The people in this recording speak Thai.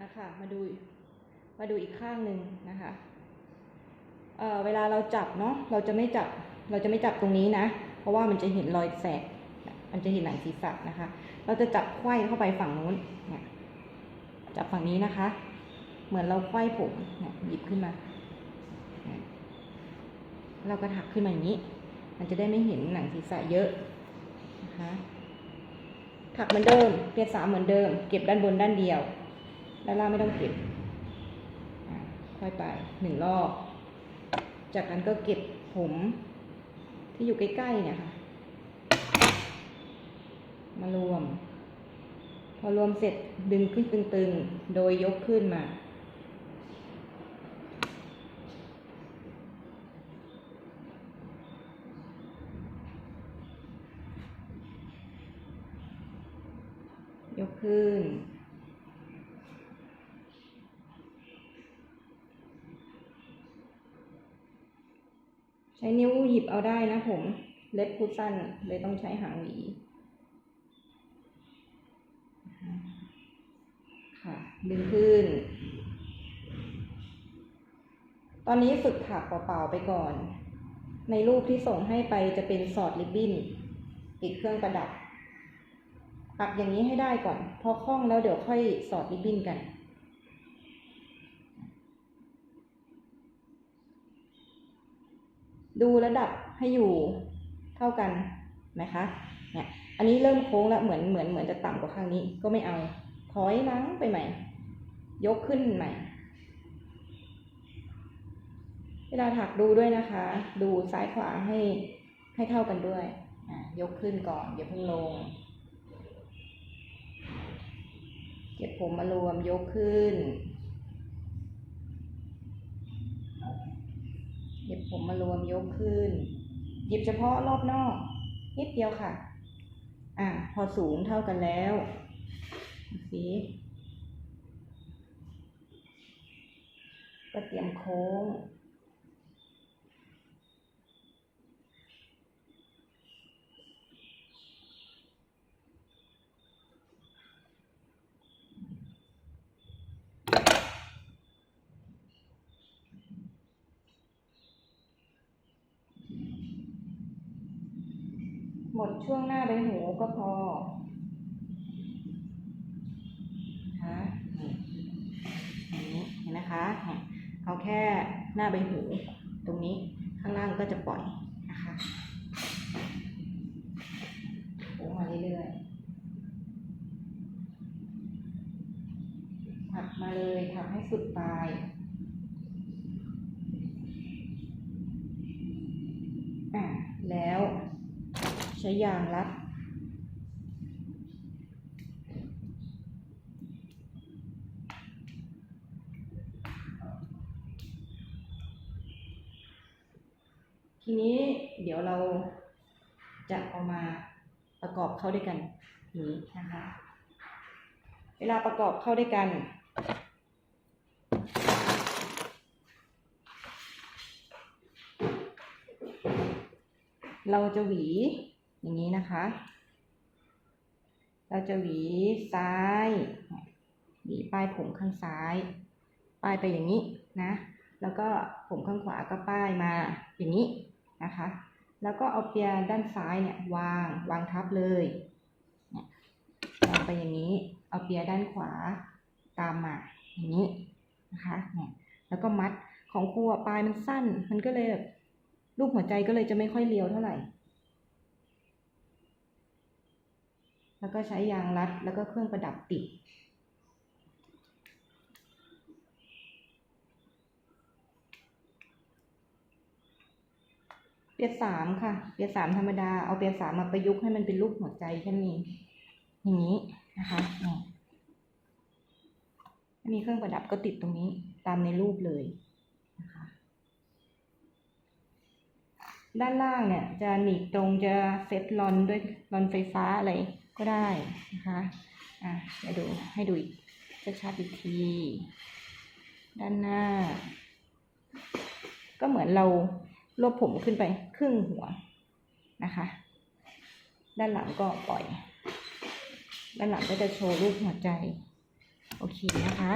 อะค่ะมาดูมาดูอีกข้างหนึ่งนะคะเเวลาเราจับเนาะเราจะไม่จับเราจะไม่จับตรงนี้นะ เพราะว่ามันจะเห็นรอยแสกมันจะเห็นหนังศีรษะนะคะ เราจะจับไขว้เข้าไปฝั่งนู้นเนี่ยจับฝั่งนี้นะคะ เหมือนเราไขว้ผมเนี่ยหยิบขึ้นมา เราก็ถักขึ้นมาอย่างนี้ มันจะได้ไม่เห็นหนังศีรษะเยอะนะคะถักเหมือนเดิมเปียสามเหมือนเดิม เก็บด้านบนด้านเดียว ด้านล่างไม่ต้องเก็บค่อยไปหนึ่งรอบ จากนั้นก็เก็บผมที่อยู่ใกล้ๆเนี่ยค่ะ มารวม พอรวมเสร็จดึงขึ้นตึงๆ โดยยกขึ้นมายกขึ้น ใช้นิ้วหยิบเอาได้นะผม เล็บพูดสั้นเลยต้องใช้หางหวีค่ะดึงขึ้น ตอนนี้ฝึกถักเปล่าๆไปก่อน ในรูปที่ส่งให้ไปจะเป็นสอดริบบิ้นติดเครื่องประดับปักอย่างนี้ให้ได้ก่อน พอคล่องแล้วเดี๋ยวค่อยสอดริบบิ้นกัน ดูระดับให้อยู่เท่ากันนะคะ เนี่ย อันนี้เริ่มโค้งแล้วเหมือนเหมือนเหมือนจะต่ำกว่าข้างนี้ ก็ไม่เอาถอยหลังไปใหม่ ยกขึ้นใหม่ เวลาถักดูด้วยนะคะ ดูซ้ายขวาให้ให้เท่ากันด้วยอะยกขึ้นก่อนอย่าเพิ่งลง เก็บผมมารวมยกขึ้น เก็ บผมมารวมยกขึ้น หยิบเฉพาะรอบนอกนิดเดียวค่ะ อะพอสูงเท่ากันแล้วดูสิก็เตรียมโค้ง หมดช่วงหน้าใบหูก็พอนะนี่อย่างนี้เห็นนะคะเอาแค่หน้าใบหูตรงนี้ข้างล่างก็จะปล่อยนะคะโค้มาเรื่อยๆถักมาเลยถักให้สุดปลาย อะแล้ว ใช้ยางรัด ทีนี้เดี๋ยวเราจะเอามาประกอบเข้าด้วยกันนี้นะคะ เวลาประกอบเข้าด้วยกันเราจะหวี อย่างนี้นะคะ เราจะหวีซ้าย หวีป้ายผมข้างซ้าย ป้ายไปอย่างนี้นะ แล้วก็ผมข้างขวาก็ป้ายมาอย่างนี้นะคะ แล้วก็เอาเปียด้านซ้ายเนี่ยวางวางทับเลยเนี่ยวางไปอย่างนี้ เอาเปียด้านขวาตามมาอย่างนี้นะคะเนี่ยแล้วก็มัดของครูอะปลายมันสั้น มันก็เลยแบบรูปหัวใจก็เลยจะไม่ค่อยเรียวเท่าไหร่ แล้วก็ใช้ยางรัด แล้วก็เครื่องประดับติด เปียสามค่ะ เปียสามธรรมดา เอาเปียสามมาประยุกต์ให้มันเป็นรูปหัวใจแค่นี้ อย่างนี้นะคะนี่ถ้ามีเครื่องประดับก็ติดตรงนี้ตามในรูปเลยนะคะด้านล่างเนี่ยจะหนีบตรงจะเซ็ตลอนด้วยลอนไฟฟ้าอะไร ก็ได้นะคะอะมาดูให้ดูอีกชัดๆอีกที ด้านหน้า ก็เหมือนเรารวบผมขึ้นไปครึ่งหัวนะคะ ด้านหลังก็ปล่อย ด้านหลังก็จะโชว์รูปหัวใจ โอเคนะคะ